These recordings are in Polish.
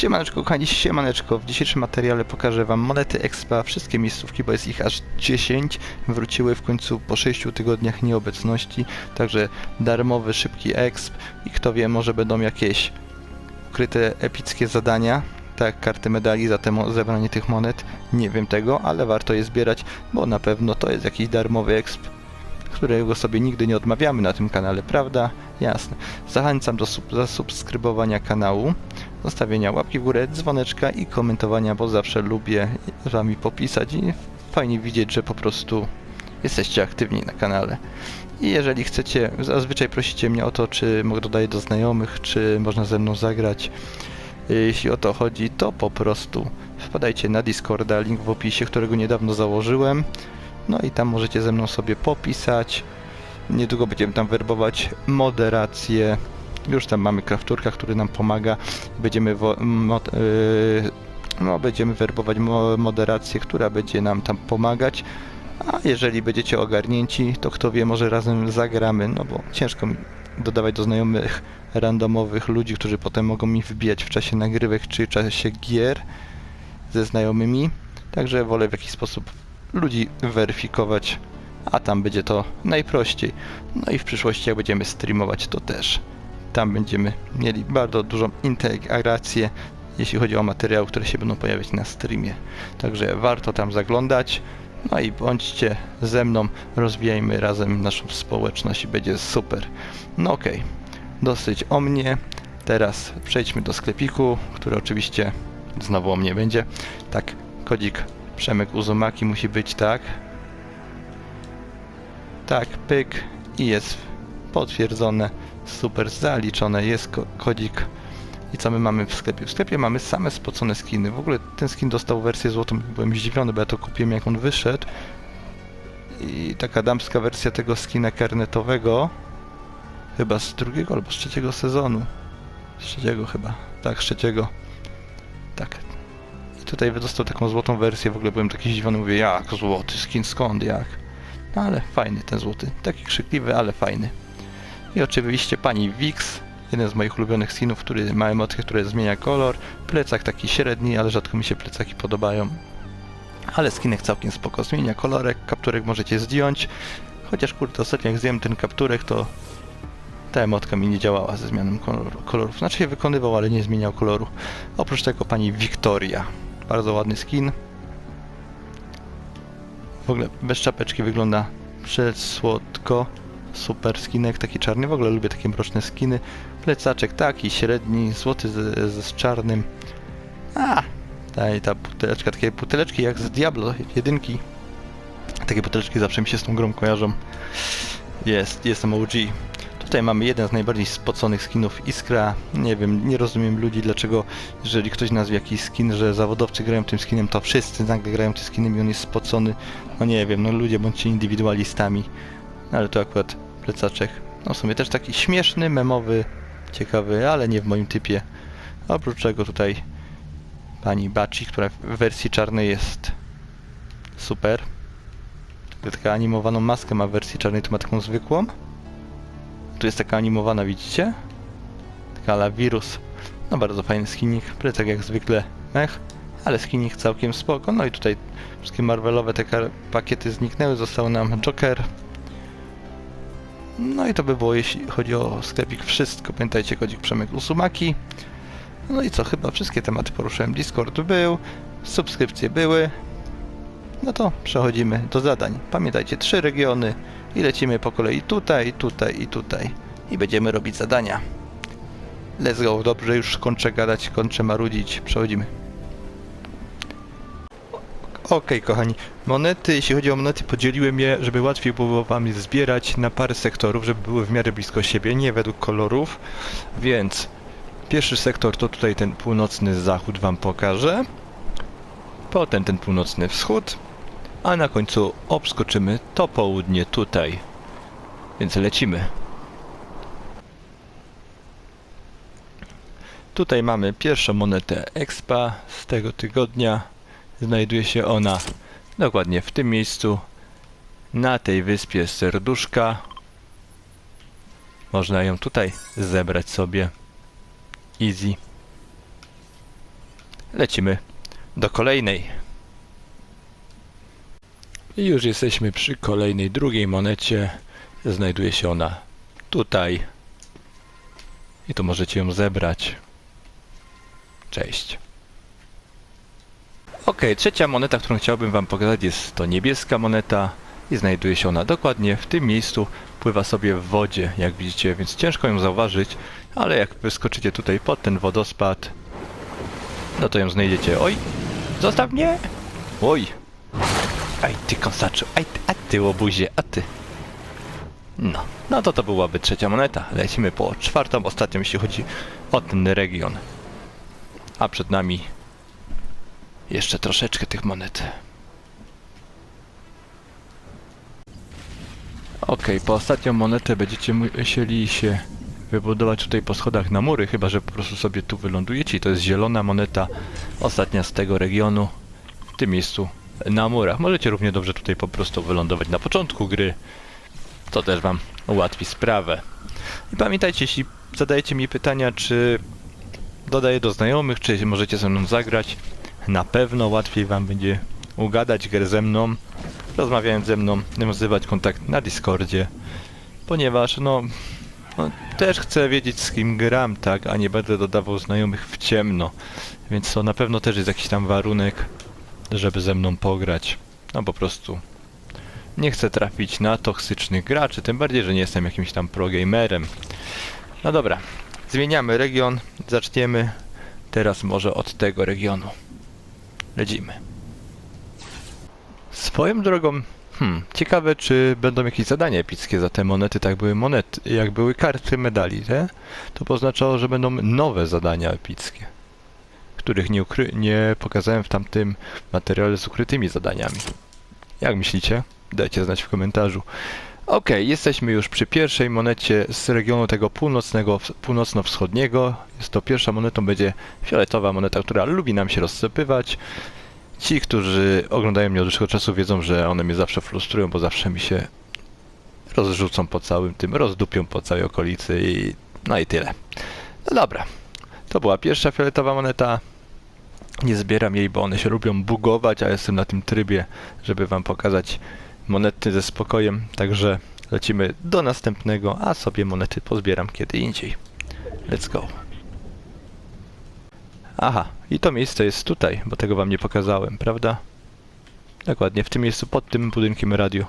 Siemaneczko kochani, siemaneczko. W dzisiejszym materiale pokażę wam monety Expa, wszystkie miejscówki, bo jest ich aż 10. Wróciły w końcu po 6 tygodniach nieobecności, także darmowy, szybki exp i kto wie, może będą jakieś ukryte epickie zadania, tak, karty medali za te zebranie tych monet. Nie wiem tego, ale warto je zbierać, bo na pewno to jest jakiś darmowy exp, którego sobie nigdy nie odmawiamy na tym kanale, prawda? Jasne. Zachęcam do sub- zasubskrybowania kanału, zostawienia łapki w górę, dzwoneczka i komentowania, bo zawsze lubię z wami popisać i fajnie widzieć, że po prostu jesteście aktywni na kanale. I jeżeli chcecie, zazwyczaj prosicie mnie o to, czy mogę dodaję do znajomych, czy można ze mną zagrać. Jeśli o to chodzi, to po prostu wpadajcie na Discorda, link w opisie, którego niedawno założyłem. No i tam możecie ze mną sobie popisać. Niedługo będziemy tam werbować moderację. Już tam mamy krafturka, który nam pomaga. Będziemy yy, no, będziemy werbować mo- moderację, która będzie nam tam pomagać. A jeżeli będziecie ogarnięci, to kto wie, może razem zagramy, no bo ciężko mi dodawać do znajomych randomowych ludzi, którzy potem mogą mi wbijać w czasie nagrywek czy w czasie gier ze znajomymi. Także wolę w jakiś sposób ludzi weryfikować, a tam będzie to najprościej. No i w przyszłości jak będziemy streamować to też. Tam będziemy mieli bardzo dużą integrację, jeśli chodzi o materiały, które się będą pojawiać na streamie. Także warto tam zaglądać. No i bądźcie ze mną, rozwijajmy razem naszą społeczność i będzie super. No okej, dosyć o mnie. Teraz przejdźmy do sklepiku, który oczywiście znowu o mnie będzie. Tak, kodzik Przemek Uzumaki musi być, tak? Tak, pyk i jest potwierdzone, super zaliczone, jest ko kodzik. I co my mamy w sklepie? W sklepie mamy same spocone skiny. W ogóle ten skin dostał wersję złotą, byłem zdziwiony, bo ja to kupiłem jak on wyszedł. I taka damska wersja tego skina karnetowego, chyba z drugiego albo z trzeciego sezonu. Z trzeciego chyba, tak, z trzeciego. Tak, i tutaj dostał taką złotą wersję, w ogóle byłem taki zdziwiony, mówię, jak złoty skin, skąd, jak? No ale fajny ten złoty, taki krzykliwy, ale fajny. I oczywiście pani Vix, jeden z moich ulubionych skinów, który ma emotkę, które zmienia kolor, plecak taki średni, ale rzadko mi się plecaki podobają. Ale skinek całkiem spoko, zmienia kolorek, kapturek możecie zdjąć, chociaż kurde, ostatnio jak zdjąłem ten kapturek, to ta emotka mi nie działała ze zmianą koloru, kolorów. Znaczy się wykonywał, ale nie zmieniał koloru. Oprócz tego pani Wiktoria. Bardzo ładny skin. W ogóle bez czapeczki wygląda przesłodko. Super skinek, taki czarny. W ogóle lubię takie mroczne skiny. Plecaczek taki, średni, złoty z, z, czarnym. A, ta, i ta buteleczka, takie buteleczki jak z Diablo jedynki. Takie buteleczki zawsze mi się z tą grą kojarzą. Jest, jestem OG. Tutaj mamy jeden z najbardziej spoconych skinów Iskra. Nie wiem, nie rozumiem ludzi, dlaczego jeżeli ktoś nazwie jakiś skin, że zawodowcy grają tym skinem, to wszyscy nagle grają tym skinem i on jest spocony. No nie wiem, no ludzie bądźcie indywidualistami. No ale to akurat plecaczek. No w sumie też taki śmieszny, memowy, ciekawy, ale nie w moim typie. Oprócz czego tutaj pani Baci, która w wersji czarnej jest super. Taka animowaną maskę ma w wersji czarnej, to ma taką zwykłą. Tu jest taka animowana, widzicie? Taka la wirus. No bardzo fajny skinik, plecak jak zwykle mech, ale skinik całkiem spoko. No i tutaj wszystkie Marvelowe te pakiety zniknęły, został nam Joker. No i to by było jeśli chodzi o sklepik wszystko. Pamiętajcie, kodzik Przemek Usumaki. No i co, chyba wszystkie tematy poruszyłem. Discord był, subskrypcje były. No to przechodzimy do zadań. Pamiętajcie, trzy regiony i lecimy po kolei tutaj, tutaj i tutaj. I będziemy robić zadania. Let's go, dobrze, już kończę gadać, kończę marudzić, przechodzimy. Okej, kochani, monety, jeśli chodzi o monety, podzieliłem je, żeby łatwiej było wam je zbierać na parę sektorów, żeby były w miarę blisko siebie, nie według kolorów. Więc pierwszy sektor to tutaj ten północny zachód wam pokażę. Potem ten północny wschód, a na końcu obskoczymy to południe tutaj. Więc lecimy. Tutaj mamy pierwszą monetę Expa z tego tygodnia. Znajduje się ona dokładnie w tym miejscu. Na tej wyspie serduszka. Można ją tutaj zebrać sobie. Easy. lecimy do kolejnej. I już jesteśmy przy kolejnej, drugiej monecie. Znajduje się ona tutaj. I tu możecie ją zebrać. Cześć. Ok, trzecia moneta, którą chciałbym Wam pokazać jest to niebieska moneta i znajduje się ona dokładnie w tym miejscu. Pływa sobie w wodzie, jak widzicie, więc ciężko ją zauważyć, ale jak wyskoczycie tutaj pod ten wodospad, no to ją znajdziecie. Oj, zostaw mnie! Oj! Aj ty kosaczu, aj ty, a ty łobuzie, a ty. No, no to to byłaby trzecia moneta. Lecimy po czwartą, ostatnią, jeśli chodzi o ten region. A przed nami jeszcze troszeczkę tych monet. Okej, po ostatnią monetę będziecie musieli się wybudować tutaj po schodach na mury, chyba że po prostu sobie tu wylądujecie. I to jest zielona moneta, ostatnia z tego regionu, w tym miejscu na murach. Możecie równie dobrze tutaj po prostu wylądować na początku gry. To też wam ułatwi sprawę. I pamiętajcie, jeśli zadajecie mi pytania, czy dodaję do znajomych, czy możecie ze mną zagrać, na pewno łatwiej wam będzie ugadać grę ze mną, rozmawiając ze mną, nawiązywać kontakt na Discordzie, ponieważ no, no też chcę wiedzieć z kim gram, tak, a nie będę dodawał znajomych w ciemno, więc to na pewno też jest jakiś tam warunek, żeby ze mną pograć. No po prostu nie chcę trafić na toksycznych graczy, tym bardziej, że nie jestem jakimś tam progamerem. No dobra, zmieniamy region, zaczniemy teraz może od tego regionu. Lecimy. Swoją drogą, hmm, ciekawe czy będą jakieś zadania epickie za te monety, tak były monety, jak były karty medali, te? To poznaczało, że będą nowe zadania epickie, których nie, nie pokazałem w tamtym materiale z ukrytymi zadaniami. Jak myślicie? Dajcie znać w komentarzu. Okej, jesteśmy już przy pierwszej monecie z regionu tego północnego, północno-wschodniego. Jest to pierwsza monetą, będzie fioletowa moneta, która lubi nam się rozsypywać. Ci, którzy oglądają mnie od dłuższego czasu wiedzą, że one mnie zawsze frustrują, bo zawsze mi się rozrzucą po całym tym, rozdupią po całej okolicy i no i tyle. No dobra, to była pierwsza fioletowa moneta. Nie zbieram jej, bo one się lubią bugować, a jestem na tym trybie, żeby wam pokazać monety ze spokojem, także lecimy do następnego, a sobie monety pozbieram kiedy indziej. Let's go. Aha, i to miejsce jest tutaj, bo tego wam nie pokazałem, prawda? Dokładnie, w tym miejscu pod tym budynkiem radio.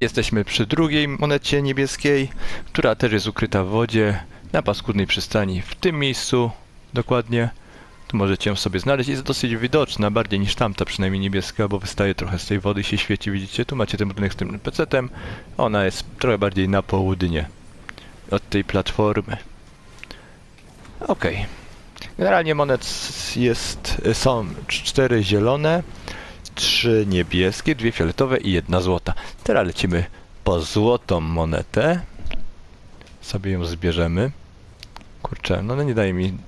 Jesteśmy przy drugiej monecie niebieskiej, która też jest ukryta w wodzie, na paskudnej przystani. W tym miejscu, dokładnie, tu możecie ją sobie znaleźć. Jest dosyć widoczna, bardziej niż tamta, przynajmniej niebieska, bo wystaje trochę z tej wody i się świeci. Widzicie, tu macie ten budynek z tym pecetem. Ona jest trochę bardziej na południe od tej platformy. Okej. Generalnie monet jest, są cztery zielone, trzy niebieskie, dwie fioletowe i jedna złota. Teraz lecimy po złotą monetę. Sobie ją zbierzemy. Kurczę, no nie daje mi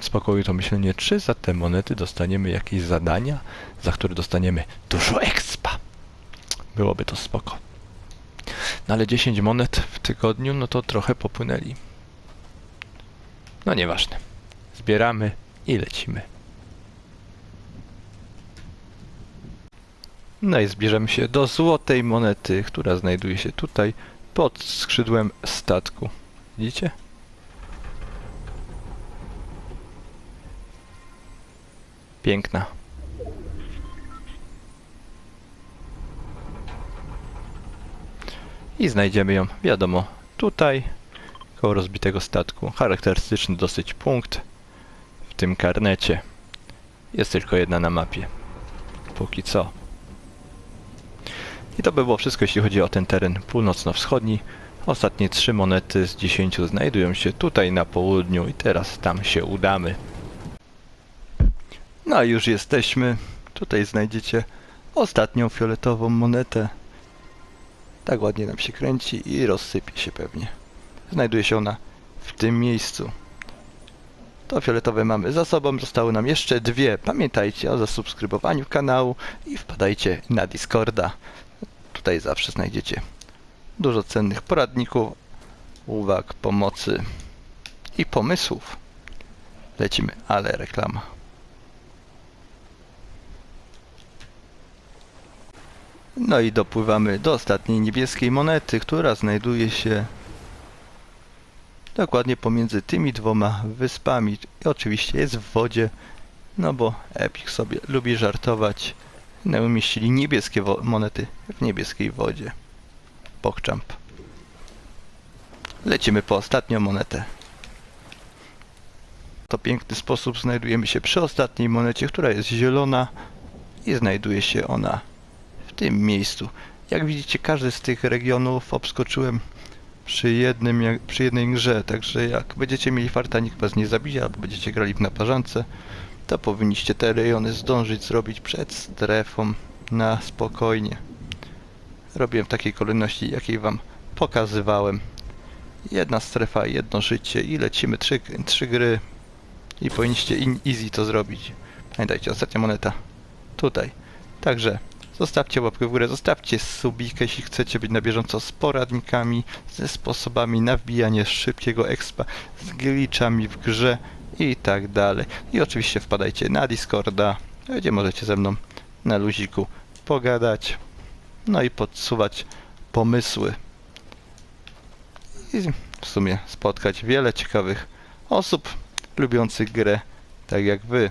spokoju to myślenie, czy za te monety dostaniemy jakieś zadania, za które dostaniemy dużo expa. Byłoby to spoko. No ale 10 monet w tygodniu, no to trochę popłynęli. No nieważne. Zbieramy i lecimy. No i zbierzemy się do złotej monety, która znajduje się tutaj pod skrzydłem statku. Widzicie? Piękna. I znajdziemy ją, wiadomo, tutaj, koło rozbitego statku. Charakterystyczny dosyć punkt w tym karnecie. Jest tylko jedna na mapie. Póki co. I to by było wszystko, jeśli chodzi o ten teren północno-wschodni. Ostatnie trzy monety z dziesięciu znajdują się tutaj na południu i teraz tam się udamy. No i już jesteśmy. Tutaj znajdziecie ostatnią fioletową monetę. Tak ładnie nam się kręci i rozsypie się pewnie. Znajduje się ona w tym miejscu. To fioletowe mamy za sobą, zostały nam jeszcze dwie. Pamiętajcie o zasubskrybowaniu kanału i wpadajcie na Discorda. Tutaj zawsze znajdziecie dużo cennych poradników, uwag, pomocy i pomysłów. Lecimy, ale reklama. No i dopływamy do ostatniej niebieskiej monety, która znajduje się dokładnie pomiędzy tymi dwoma wyspami. I oczywiście jest w wodzie, no bo Epic sobie lubi żartować. No umieścili niebieskie monety w niebieskiej wodzie. PogChamp. Lecimy po ostatnią monetę. To piękny sposób znajdujemy się przy ostatniej monecie, która jest zielona i znajduje się ona tym miejscu. Jak widzicie, każdy z tych regionów obskoczyłem przy, jednym, przy jednej grze, także jak będziecie mieli farta, nikt was nie zabije, albo będziecie grali w naparzance, to powinniście te rejony zdążyć zrobić przed strefą na spokojnie. Robiłem w takiej kolejności, jakiej wam pokazywałem. Jedna strefa, jedno życie i lecimy trzy, trzy gry i powinniście in, easy to zrobić. Pamiętajcie, ostatnia moneta tutaj. Także zostawcie łapkę w górę, zostawcie subikę, jeśli chcecie być na bieżąco z poradnikami, ze sposobami na wbijanie szybkiego expa, z glitchami w grze i tak dalej. I oczywiście wpadajcie na Discorda, gdzie możecie ze mną na luziku pogadać, no i podsuwać pomysły. I w sumie spotkać wiele ciekawych osób lubiących grę tak jak wy,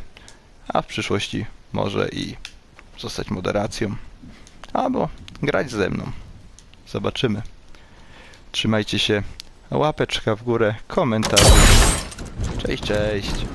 a w przyszłości może i zostać moderacją, albo grać ze mną. Zobaczymy. Trzymajcie się, łapeczka w górę, komentarze. Cześć, cześć.